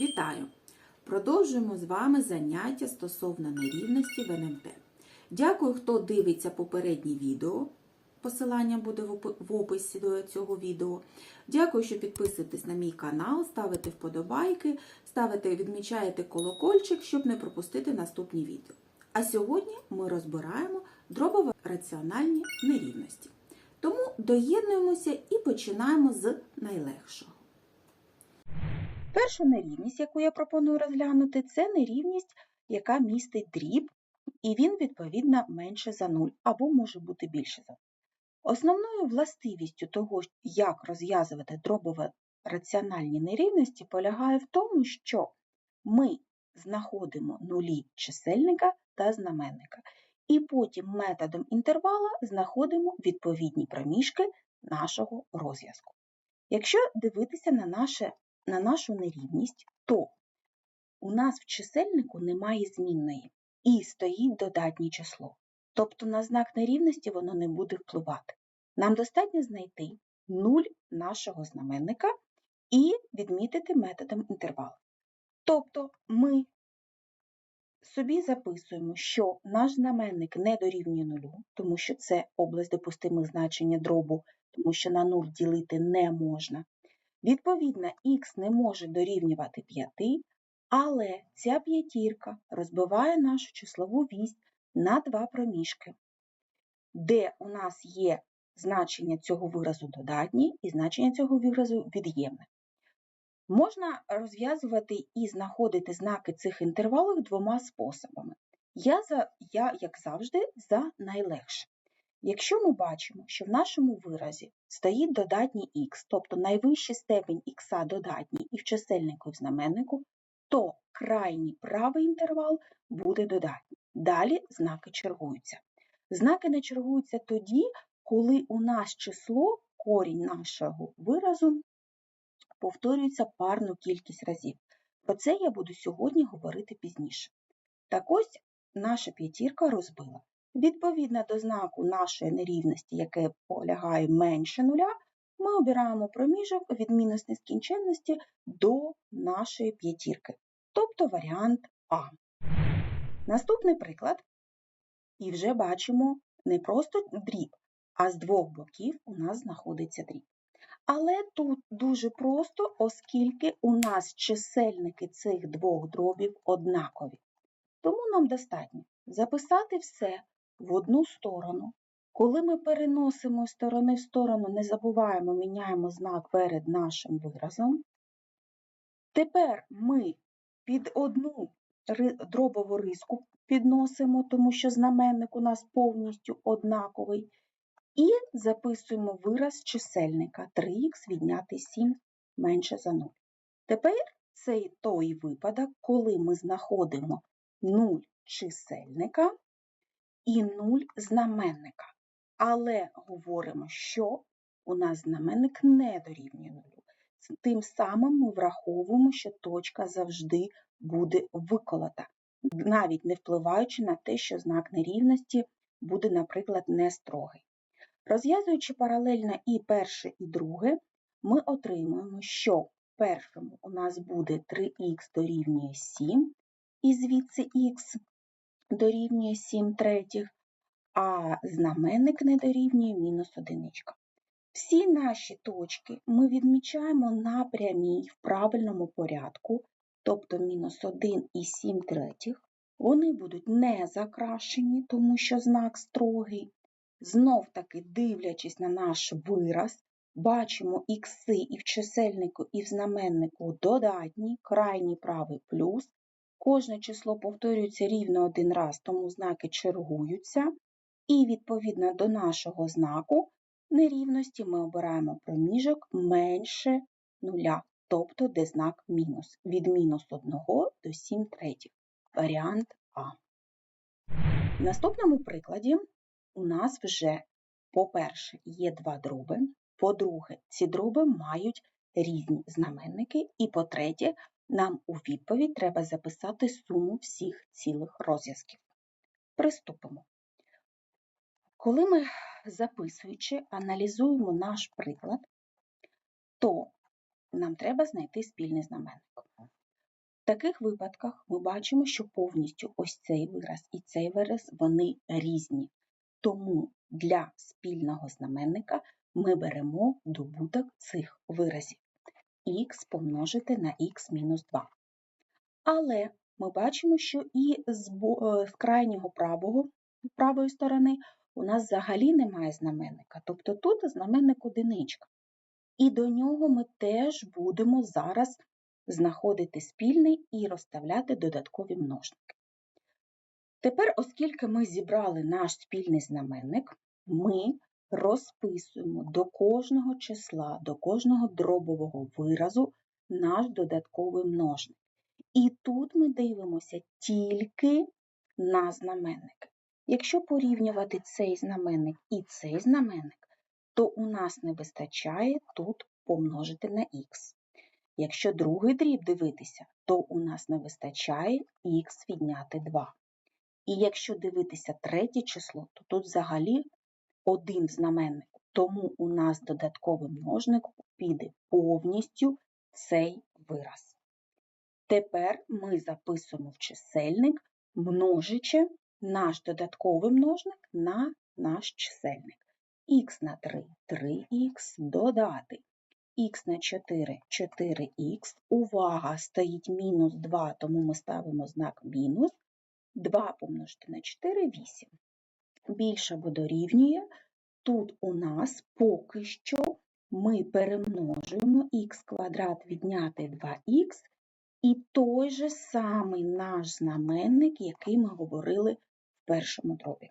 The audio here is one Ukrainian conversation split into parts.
Вітаю! Продовжуємо з вами заняття стосовно нерівності в НМТ. Дякую, хто дивиться попереднє відео. Посилання буде в описі до цього відео. Дякую, що підписуєтесь на мій канал, ставите вподобайки, ставите, відмічаєте колокольчик, щоб не пропустити наступні відео. А сьогодні ми розбираємо дробово-раціональні нерівності. Тому доєднуємося і починаємо з найлегшого. Перша нерівність, яку я пропоную розглянути, це нерівність, яка містить дріб, і він, відповідно, менше за 0 або може бути більше за 0. Основною властивістю того, як розв'язувати дробово-раціональні нерівності, полягає в тому, що ми знаходимо нулі чисельника та знаменника, і потім методом інтервала знаходимо відповідні проміжки нашого розв'язку. Якщо дивитися на наше на нашу нерівність, то у нас в чисельнику немає змінної і стоїть додатнє число. Тобто на знак нерівності воно не буде впливати. Нам достатньо знайти нуль нашого знаменника і відмітити методом інтервалу. Тобто ми собі записуємо, що наш знаменник не дорівнює нулю, тому що це область допустимих значення дробу, тому що на 0 ділити не можна. Відповідно, х не може дорівнювати 5, але ця п'ятірка розбиває нашу числову вість на два проміжки, де у нас є значення цього виразу додатні і значення цього виразу від'ємне. Можна розв'язувати і знаходити знаки цих інтервалів двома способами. Я, я як завжди, за найлегше. Якщо ми бачимо, що в нашому виразі стоїть додатній х, тобто найвищий степень х додатній і в чисельнику, і в знаменнику, то крайній правий інтервал буде додатній. Далі знаки чергуються. Знаки не чергуються тоді, коли у нас число, корінь нашого виразу, повторюється парну кількість разів. Про це я буду сьогодні говорити пізніше. Так ось наша п'ятірка розбила. Відповідно до знаку нашої нерівності, яке полягає менше нуля, ми обираємо проміжок від мінус нескінченності до нашої п'ятірки, тобто варіант А. Наступний приклад, і вже бачимо не просто дріб, а з двох боків у нас знаходиться дріб. Але тут дуже просто, оскільки у нас чисельники цих двох дробів однакові. Тому нам достатньо записати все в одну сторону. Коли ми переносимо з сторони в сторону, не забуваємо, міняємо знак перед нашим виразом. Тепер ми під одну дробову риску підносимо, тому що знаменник у нас повністю однаковий. І записуємо вираз чисельника 3х відняти 7 менше за 0. Тепер це той випадок, коли ми знаходимо 0 чисельника і 0 знаменника. Але говоримо, що у нас знаменник не дорівнює 0. Тим самим ми враховуємо, що точка завжди буде виколота, навіть не впливаючи на те, що знак нерівності буде, наприклад, не строгий. Розв'язуючи паралельно і перше, і друге, ми отримуємо, що в першому у нас буде 3х дорівнює 7, і звідси х дорівнює 7 третіх, а знаменник не дорівнює мінус одиничка. Всі наші точки ми відмічаємо на прямій в правильному порядку, тобто мінус 1 і 7 третіх. Вони будуть не закрашені, тому що знак строгий. Знов таки, дивлячись на наш вираз, бачимо ікси і в чисельнику, і в знаменнику додатні, крайній правий плюс. Кожне число повторюється рівно один раз, тому знаки чергуються. І відповідно до нашого знаку нерівності ми обираємо проміжок менше нуля, тобто де знак мінус, від мінус 1 до 7 третіх. Варіант А. В наступному прикладі у нас вже, по-перше, є два дроби. По-друге, ці дроби мають різні знаменники. І по-третє, нам у відповідь треба записати суму всіх цілих розв'язків. Приступимо. Коли ми, записуючи, аналізуємо наш приклад, то нам треба знайти спільний знаменник. В таких випадках ми бачимо, що повністю ось цей вираз і цей вираз вони різні. Тому для спільного знаменника ми беремо добуток цих виразів х помножити на х мінус 2. Але ми бачимо, що і з, е, з крайнього правого, правої сторони у нас взагалі немає знаменника, тобто тут знаменник одиничка. І до нього ми теж будемо зараз знаходити спільний і розставляти додаткові множники. Тепер, оскільки ми зібрали наш спільний знаменник, ми розписуємо до кожного числа, до кожного дробового виразу наш додатковий множник. І тут ми дивимося тільки на знаменники. Якщо порівнювати цей знаменник і цей знаменник, то у нас не вистачає тут помножити на х. Якщо другий дріб дивитися, то у нас не вистачає х відняти 2. І якщо дивитися третє число, то тут взагалі один знаменник, тому у нас додатковий множник піде повністю цей вираз. Тепер ми записуємо в чисельник, множичи наш додатковий множник на наш чисельник. х на 3 3х додати. х на 4 4х. Увага, стоїть мінус 2, тому ми ставимо знак мінус. 2 помножити на 4 8. Більше або дорівнює. Тут у нас поки що ми перемножуємо х квадрат відняти 2х і той же самий наш знаменник, який ми говорили в першому дробі.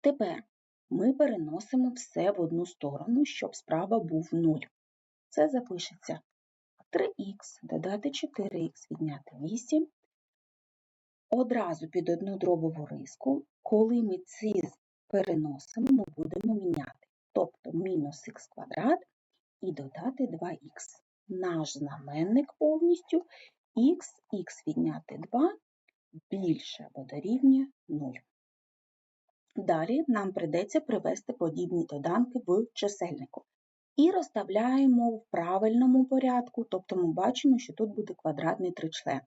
Тепер ми переносимо все в одну сторону, щоб справа був 0. Це запишеться 3х додати 4х відняти 8. Одразу під одну дробову риску, коли ми ці переносимо, ми будемо міняти. Тобто мінус х квадрат і додати 2х. Наш знаменник повністю х, х відняти 2 більше або дорівнює 0. Далі нам прийдеться привести подібні доданки в чисельнику. І розставляємо в правильному порядку, тобто ми бачимо, що тут буде квадратний тричлен.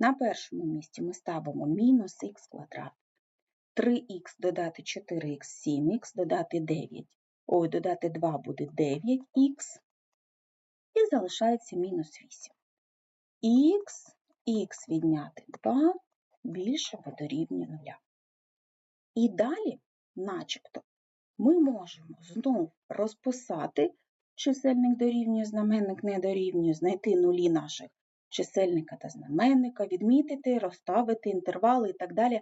На першому місці ми ставимо мінус х квадрат. 3х додати 4х 7х, додати 9. Ой, додати 2 буде 9х. І залишається мінус 8. Х, х відняти 2 більше або дорівнює 0. І далі, начебто, ми можемо знову розписати чисельник дорівнює, знаменник не дорівнює, знайти нулі наших чисельника та знаменника, відмітити, розставити інтервали і так далі.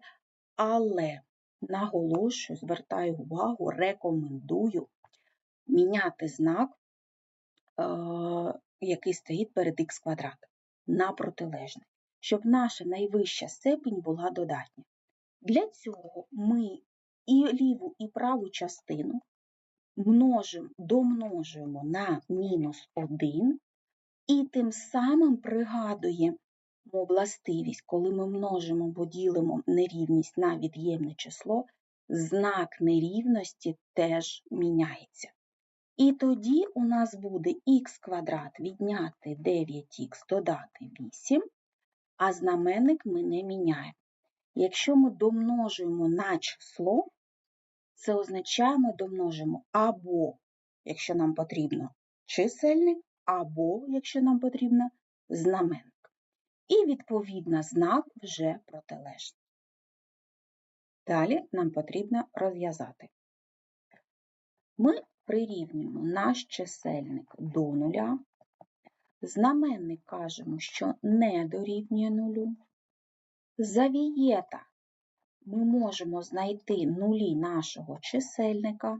Але наголошую, звертаю увагу, рекомендую міняти знак, е, який стоїть перед х квадрат, на протилежний, щоб наша найвища степень була додатня. Для цього ми і ліву, і праву частину множимо, домножуємо на мінус 1 і тим самим пригадуємо властивість, коли ми множимо або ділимо нерівність на від'ємне число, знак нерівності теж міняється. І тоді у нас буде х квадрат відняти 9х додати 8, а знаменник ми не міняємо. Якщо ми домножуємо на число, це означає, ми домножимо або, якщо нам потрібно, чисельник, або, якщо нам потрібно, знаменник. І, відповідно, знак вже протилежний. Далі нам потрібно розв'язати. Ми прирівнюємо наш чисельник до нуля. Знаменник кажемо, що не дорівнює нулю. За вієта ми можемо знайти нулі нашого чисельника.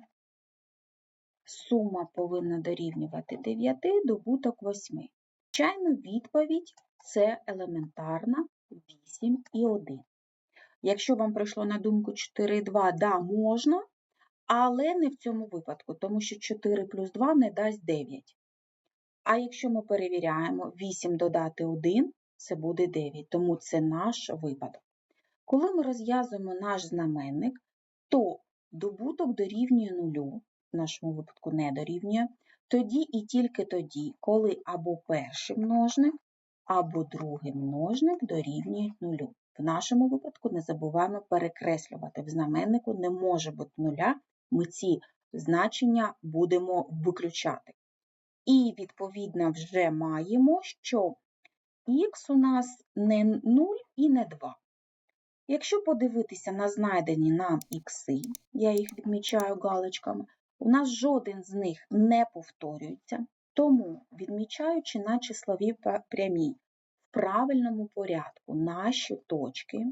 Сума повинна дорівнювати 9, добуток 8. Звичайно, відповідь це елементарна 8 і 1. Якщо вам прийшло на думку 4 і 2, да, можна, але не в цьому випадку, тому що 4 плюс 2 не дасть 9. А якщо ми перевіряємо 8 додати 1, це буде 9, тому це наш випадок. Коли ми розв'язуємо наш знаменник, то добуток дорівнює нулю, в нашому випадку не дорівнює, тоді і тільки тоді, коли або перший множник, або другий множник дорівнюють нулю. В нашому випадку не забуваємо перекреслювати. В знаменнику не може бути нуля, ми ці значення будемо виключати. І, відповідно, вже маємо, що х у нас не 0 і не 2. Якщо подивитися на знайдені нам ікси, я їх відмічаю галочками, у нас жоден з них не повторюється, тому, відмічаючи на числовій па- прямій в правильному порядку наші точки,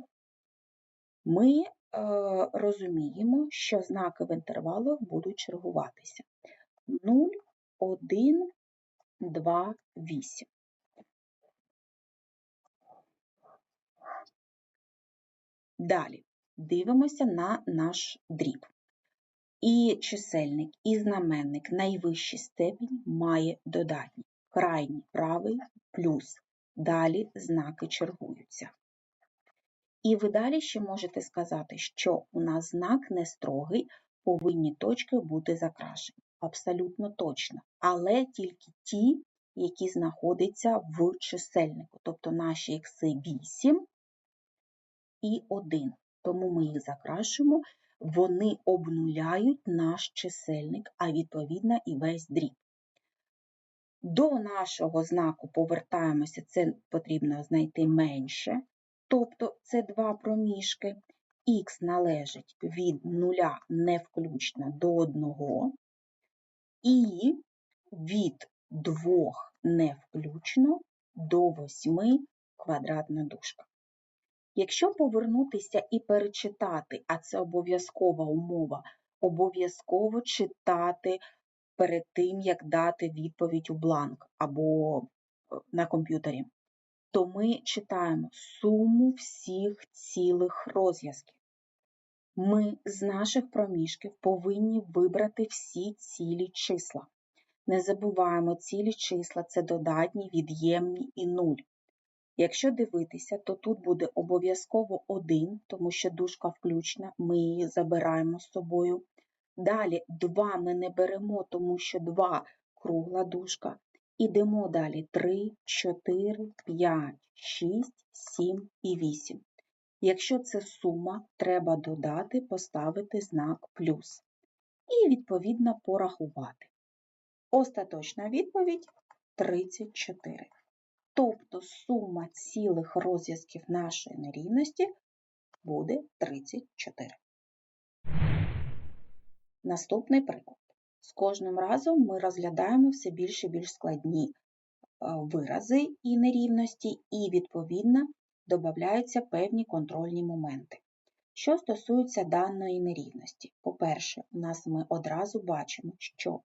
ми е, розуміємо, що знаки в інтервалах будуть чергуватися. 0, 1, 2, 8. Далі дивимося на наш дріб. І чисельник, і знаменник найвищий степінь має додатні. Крайній правий плюс. Далі знаки чергуються. І ви далі ще можете сказати, що у нас знак не строгий, повинні точки бути закрашені. Абсолютно точно. Але тільки ті, які знаходяться в чисельнику, тобто наші ікси 8 і 1. Тому ми їх закрашуємо, вони обнуляють наш чисельник, а відповідно і весь дріб. До нашого знаку повертаємося, це потрібно знайти менше, тобто це два проміжки. Х належить від нуля не включно до 1, і від 2 не включно до 8 квадратна дужка. Якщо повернутися і перечитати, а це обов'язкова умова, обов'язково читати перед тим, як дати відповідь у бланк або е, на комп'ютері, то ми читаємо суму всіх цілих розв'язків. Ми з наших проміжків повинні вибрати всі цілі числа. Не забуваємо, цілі числа це додатні, від'ємні і нуль. Якщо дивитися, то тут буде обов'язково 1, тому що дужка включна, ми її забираємо з собою. Далі 2 ми не беремо, тому що 2 кругла дужка. Ідемо далі 3, 4, 5, 6, 7 і 8. Якщо це сума, треба додати, поставити знак плюс. І, відповідно, порахувати. Остаточна відповідь 34. Тобто сума цілих розв'язків нашої нерівності буде 34. Наступний приклад. З кожним разом ми розглядаємо все більш і більш складні е, вирази і нерівності, і, відповідно, додаються певні контрольні моменти. Що стосується даної нерівності, по-перше, у нас ми одразу бачимо, що в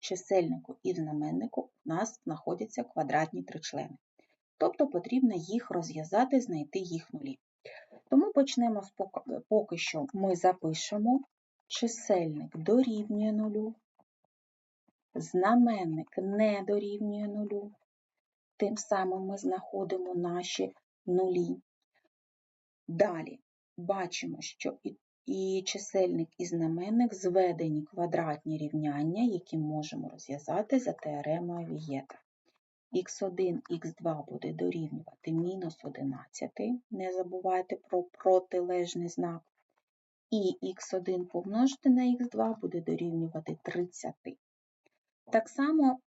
чисельнику і в знаменнику у нас знаходяться квадратні тричлени. Тобто потрібно їх розв'язати, знайти їх нулі. Тому почнемо з поки, що ми запишемо чисельник дорівнює нулю, знаменник не дорівнює нулю. Тим самим ми знаходимо наші нулі. Далі бачимо, що і, і чисельник, і знаменник зведені квадратні рівняння, які можемо розв'язати за теоремою Вієта х1, х2 буде дорівнювати мінус 11, не забувайте про протилежний знак, і х1 помножити на х2 буде дорівнювати 30. Так само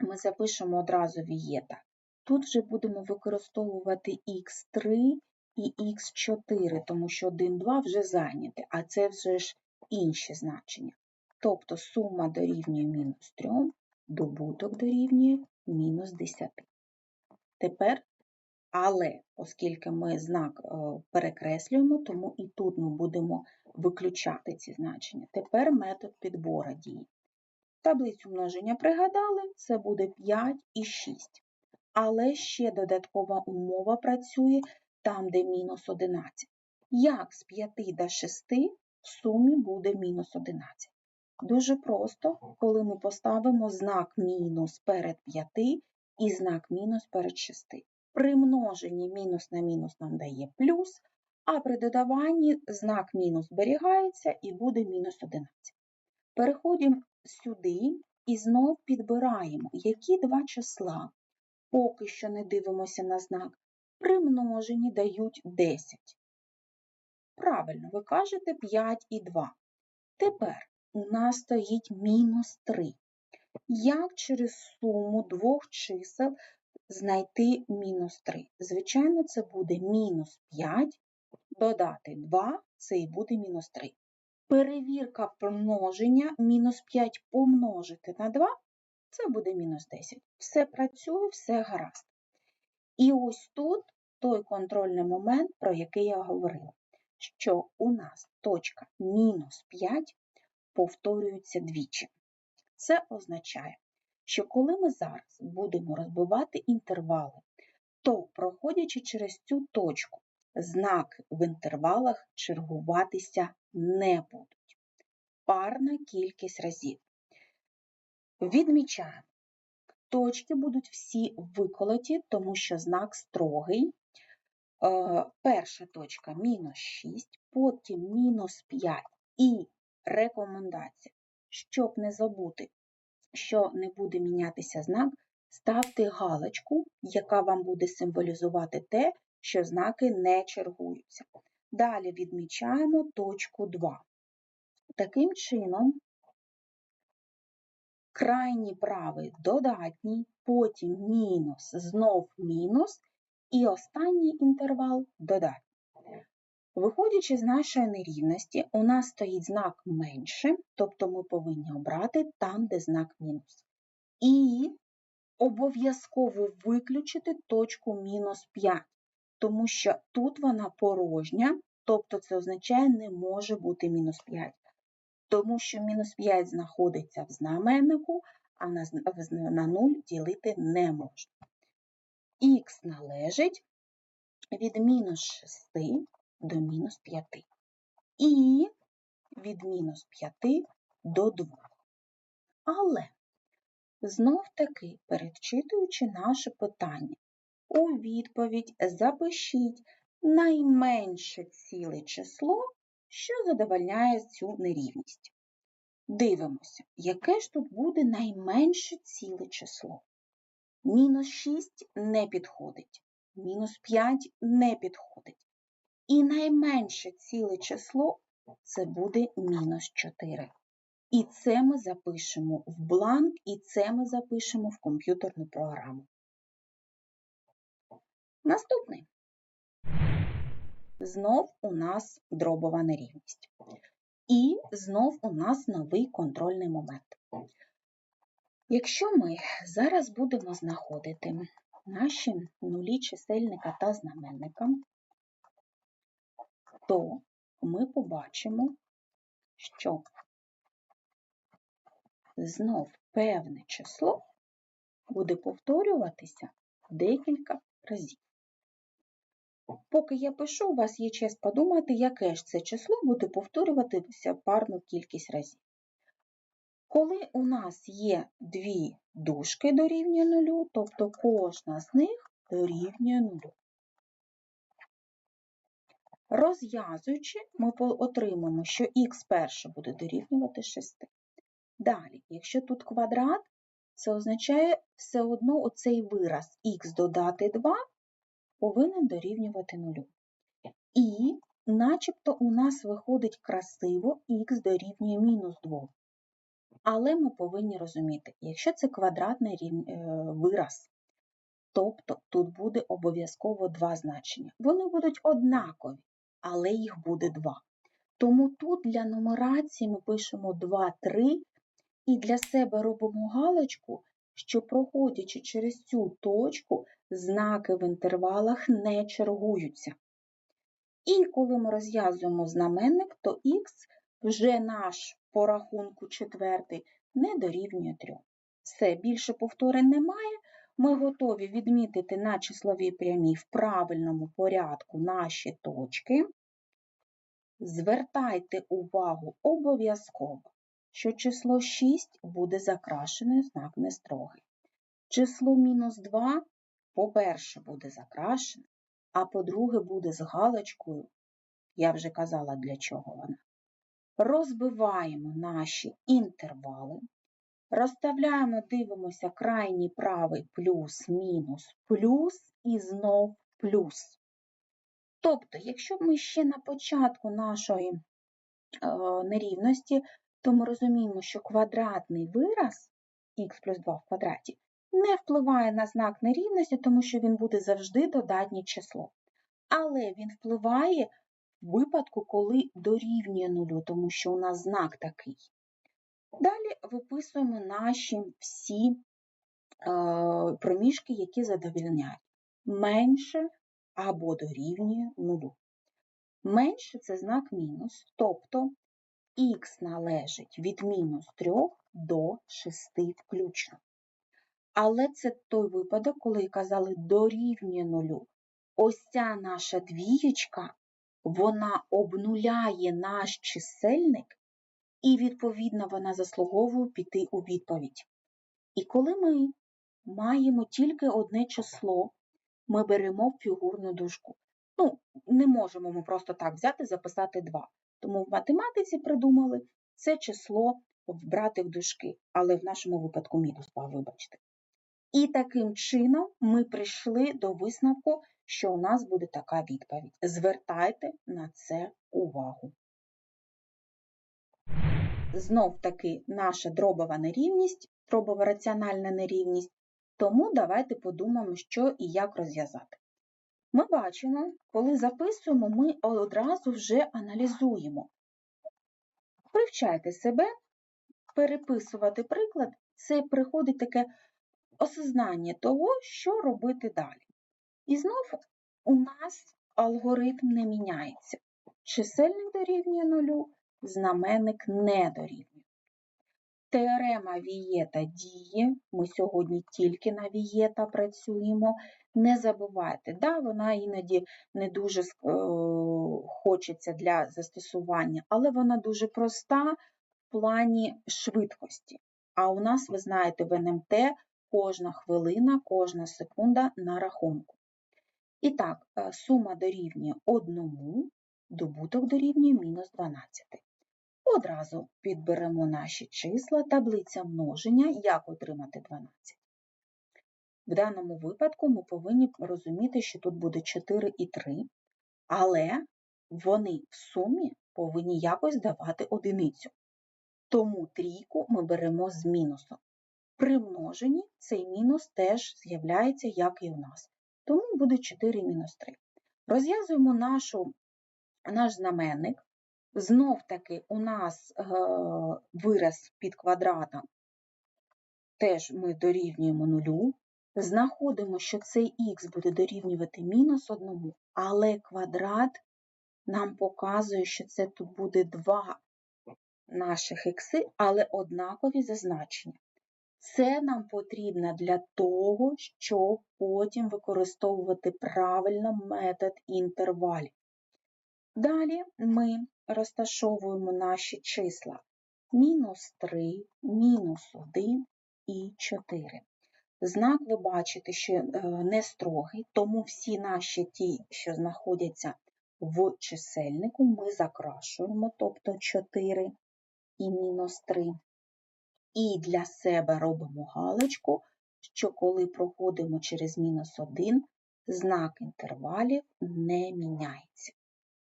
ми запишемо одразу вієта. Тут вже будемо використовувати х3 і х4, тому що 1, 2 вже зайняті, а це вже ж інші значення. Тобто сума дорівнює мінус 3, добуток дорівнює мінус 10. Тепер, але, оскільки ми знак е, перекреслюємо, тому і тут ми будемо виключати ці значення. Тепер метод підбору дії. Таблицю множення пригадали, це буде 5 і 6. Але ще додаткова умова працює там, де мінус 11. Як з 5 до 6 в сумі буде мінус 11? Дуже просто, коли ми поставимо знак мінус перед 5 і знак мінус перед 6. При множенні мінус на мінус нам дає плюс, а при додаванні знак мінус зберігається і буде мінус 11. Переходимо сюди і знов підбираємо, які два числа поки що не дивимося на знак, при множенні дають 10. Правильно, ви кажете 5 і 2. Тепер у нас стоїть мінус 3. Як через суму двох чисел знайти мінус 3? Звичайно, це буде мінус 5, додати 2, це і буде мінус 3. Перевірка помноження мінус 5 помножити на 2, це буде мінус 10. Все працює, все гаразд. І ось тут той контрольний момент, про який я говорила, що у нас точка мінус 5 повторюється двічі. Це означає, що коли ми зараз будемо розбивати інтервали, то, проходячи через цю точку, знаки в інтервалах чергуватися не будуть. Парна кількість разів. Відмічаємо. Точки будуть всі виколоті, тому що знак строгий. Е, Перша точка мінус 6, потім мінус 5 і рекомендація. Щоб не забути, що не буде мінятися знак, ставте галочку, яка вам буде символізувати те, що знаки не чергуються. Далі відмічаємо точку 2. Таким чином, крайній правий додатній, потім мінус, знов мінус, і останній інтервал додатній. Виходячи з нашої нерівності, у нас стоїть знак менше, тобто ми повинні обрати там, де знак мінус. І обов'язково виключити точку мінус 5, тому що тут вона порожня, тобто це означає, не може бути мінус 5. Тому що мінус 5 знаходиться в знаменнику, а на, з- в з- на 0 ділити не можна. Х належить від мінус 6 до мінус 5. І від мінус 5 до 2. Але знов таки, перечитуючи наше питання, у відповідь запишіть найменше ціле число, що задовольняє цю нерівність. Дивимося, яке ж тут буде найменше ціле число. Мінус 6 не підходить, мінус 5 не підходить. І найменше ціле число це буде мінус 4. І це ми запишемо в бланк, і це ми запишемо в комп'ютерну програму. Наступний. Знов у нас дробова нерівність. І знов у нас новий контрольний момент. Якщо ми зараз будемо знаходити наші нулі чисельника та знаменника, то ми побачимо, що знов певне число буде повторюватися декілька разів. Поки я пишу, у вас є час подумати, яке ж це число буде повторюватися парну кількість разів. Коли у нас є дві дужки дорівнює нулю, тобто кожна з них дорівнює нулю. Розв'язуючи, ми отримаємо, що х перше буде дорівнювати 6. Далі, якщо тут квадрат, це означає все одно оцей вираз х додати 2 повинен дорівнювати нулю. І начебто у нас виходить красиво х дорівнює мінус 2. Але ми повинні розуміти, якщо це квадратний е, вираз, тобто тут буде обов'язково два значення. Вони будуть однакові, але їх буде два. Тому тут для нумерації ми пишемо 2, 3 і для себе робимо галочку, що проходячи через цю точку, знаки в інтервалах не чергуються. І коли ми розв'язуємо знаменник, то х вже наш по рахунку четвертий не дорівнює 3. Все, більше повторень немає. Ми готові відмітити на числовій прямій в правильному порядку наші точки. Звертайте увагу обов'язково, що число 6 буде закрашене, знак не строгий. Число мінус 2, по-перше, буде закрашене, а по-друге, буде з галочкою. Я вже казала, для чого вона. Розбиваємо наші інтервали. Розставляємо, дивимося крайній правий плюс, мінус, плюс і знов плюс. Тобто, якщо ми ще на початку нашої е, нерівності, то ми розуміємо, що квадратний вираз х плюс 2 в квадраті не впливає на знак нерівності, тому що він буде завжди додатнє число. Але він впливає в випадку, коли дорівнює нулю, тому що у нас знак такий. Далі виписуємо наші всі е, проміжки, які задовільняють менше або дорівнює нулю. Менше це знак мінус, тобто х належить від мінус 3 до 6 включно. Але це той випадок, коли казали дорівнює нулю. Ось ця наша двієчка, вона обнуляє наш чисельник, і, відповідно, вона заслуговує піти у відповідь. І коли ми маємо тільки одне число, ми беремо фігурну дужку. Ну, не можемо ми просто так взяти, записати 2. Тому в математиці придумали це число вбрати в дужки, але в нашому випадку мінус 2, вибачте. І таким чином ми прийшли до висновку, що у нас буде така відповідь. Звертайте на це увагу. Знов таки наша дробова нерівність, дробова раціональна нерівність, тому давайте подумаємо, що і як розв'язати. Ми бачимо, коли записуємо, ми одразу вже аналізуємо. Привчайте себе, переписувати приклад, це приходить таке осознання того, що робити далі. І знов у нас алгоритм не міняється. Чисельник дорівнює нулю, знаменник не дорівнює. Теорема Вієта діє, ми сьогодні тільки на Вієта працюємо. Не забувайте, да, вона іноді не дуже е, хочеться для застосування, але вона дуже проста в плані швидкості. А у нас, ви знаєте, в НМТ кожна хвилина, кожна секунда на рахунку. І так, е, сума дорівнює 1, добуток дорівнює мінус 12. Одразу підберемо наші числа, таблиця множення, як отримати 12. В даному випадку ми повинні розуміти, що тут буде 4 і 3, але вони в сумі повинні якось давати одиницю. Тому трійку ми беремо з мінусом. При множенні цей мінус теж з'являється, як і у нас. Тому буде 4 мінус 3. Розв'язуємо наш знаменник. Знов таки у нас е, вираз під квадратом, теж ми дорівнюємо нулю. Знаходимо, що цей х буде дорівнювати мінус 1, але квадрат нам показує, що це тут буде 2 наших ікси, але однакові за значення. Це нам потрібно для того, щоб потім використовувати правильно метод інтервалів. Далі ми розташовуємо наші числа мінус 3, мінус 1 і 4. Знак ви бачите, що е, не строгий, тому всі наші ті, що знаходяться в чисельнику, ми закрашуємо, тобто 4 і мінус 3. І для себе робимо галочку, що коли проходимо через мінус 1, знак інтервалів не міняється.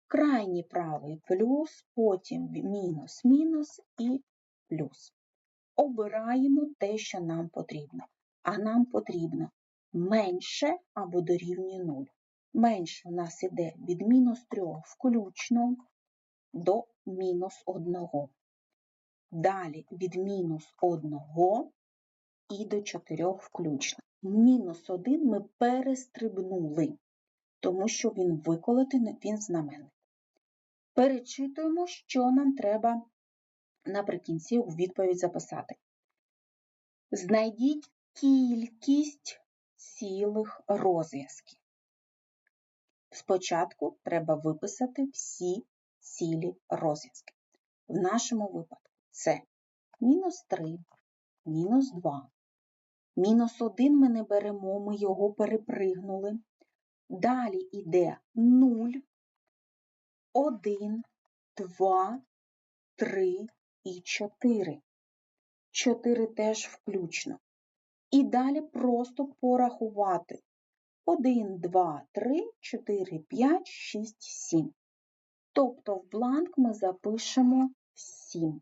Крайній правий плюс, потім мінус, мінус і плюс. Обираємо те, що нам потрібно. А нам потрібно менше або дорівнює 0. Менше у нас іде від мінус 3 включно до мінус 1. Далі від мінус 1 і до 4 включно. Мінус 1 ми перестрибнули, тому що він виколотий, він знаменник. Перечитуємо, що нам треба наприкінці у відповідь записати. Знайдіть кількість цілих розв'язків. Спочатку треба виписати всі цілі розв'язки. В нашому випадку це мінус 3, мінус 2. Мінус 1 ми не беремо, ми його перепригнули. Далі йде 0, 1, 2, 3 і 4. 4 теж включно. І далі просто порахувати. 1, 2, 3, 4, 5, 6, 7. Тобто в бланк ми запишемо 7.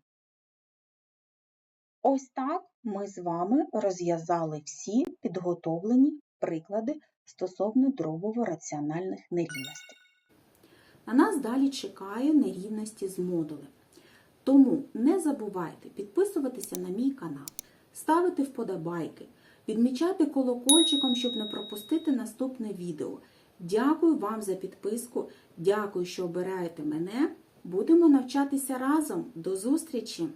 Ось так ми з вами розв'язали всі підготовлені приклади стосовно дробово-раціональних нерівностей. На нас далі чекає нерівності з модулем. Тому не забувайте підписуватися на мій канал, ставити вподобайки, відмічати колокольчиком, щоб не пропустити наступне відео. Дякую вам за підписку, дякую, що обираєте мене. Будемо навчатися разом. До зустрічі!